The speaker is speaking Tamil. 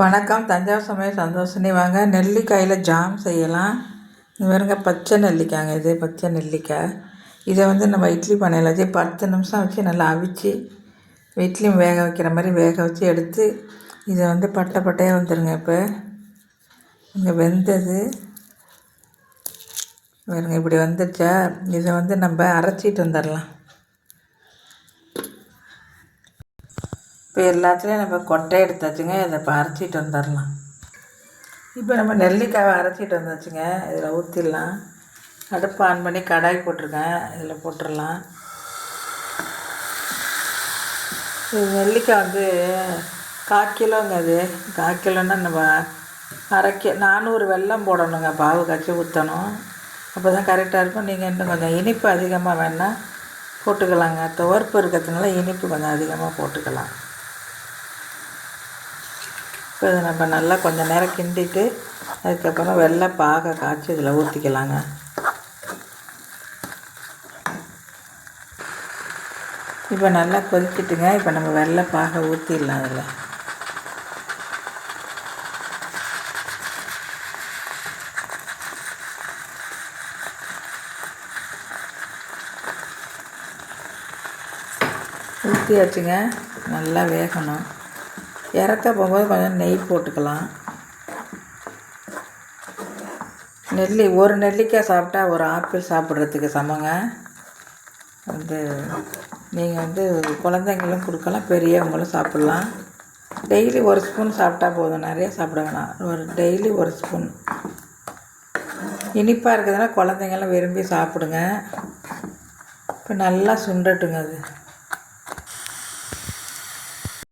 வணக்கம். தஞ்சாவூர் சமையல் சந்தோஷனே. வாங்க நெல்லிக்காயில் ஜாம் செய்யலாம். இது பாருங்க பச்சை நெல்லிக்காய்ங்க இது பச்சை நெல்லிக்காய். இதை வந்து நம்ம இட்லி பண்ணையில் வச்சு பத்து நிமிஷம் வச்சு நல்லா அவிச்சு இட்லியும் வேக வைக்கிற மாதிரி வேக வச்சு எடுத்து இதை வந்து பட்டை பட்டையாக வந்துடுங்க இப்போ. இங்கே வெந்தது. பாருங்க இப்படி வந்துச்சா இதை வந்து நம்ம அரைச்சிட்டு வந்துடலாம் இப்போ எல்லாத்துலேயும் நம்ம கொட்டை எடுத்தாச்சுங்க இதை இப்போ அரைச்சிட்டு வந்துடலாம். இப்போ நம்ம நெல்லிக்காவை அரைச்சிட்டு வந்தாச்சுங்க இதில் ஊற்றிடலாம் அடுப்பு ஆன் பண்ணி கடாய் போட்டிருக்கேன் இதில் போட்டுடலாம். இது நெல்லிக்காய் வந்து கால் கிலோங்க அது கால் கிலோன்னா நம்ம அரைக்க நானூறு வெல்லம் போடணுங்க பாவு காய்ச்சி ஊற்றணும் அப்போ தான் கரெக்டாக இருக்கும். நீங்கள் இன்னும் கொஞ்சம் இனிப்பு அதிகமாக வேணால் போட்டுக்கலாங்க. துவர்ப்பு இருக்கிறதுனால இனிப்பு கொஞ்சம் அதிகமாக போட்டுக்கலாம். இப்போ இதை நம்ம நல்லா கொஞ்சம் நேரம் கிண்டிட்டு அதுக்கப்புறம் வெள்ளை பாகை காய்ச்சி இதில் ஊற்றிக்கலாங்க இப்போ நல்லா கொதிக்கிட்டுங்க. இப்போ நம்ம வெள்ளை பாக ஊற்றிடலாம் அதில் ஊற்றியாச்சுங்க நல்லா வேகணும். இறக்க போகும்போது கொஞ்சம் நெய் போட்டுக்கலாம். நெல்லி ஒரு நெல்லிக்காய் சாப்பிட்டா ஒரு ஆப்பிள் சாப்பிட்றதுக்கு சமங்க. வந்து நீங்கள் வந்து குழந்தைங்களும் கொடுக்கலாம் பெரியவங்களும் சாப்பிட்லாம். டெய்லி ஒரு ஸ்பூன் சாப்பிட்டா போதும். நிறைய சாப்பிட வேணாம். ஒரு டெய்லி ஒரு ஸ்பூன். இனிப்பாக இருக்கிறதுனா குழந்தைங்களாம் விரும்பி சாப்பிடுங்க. இப்போ நல்லா சுண்டட்டுங்க அது.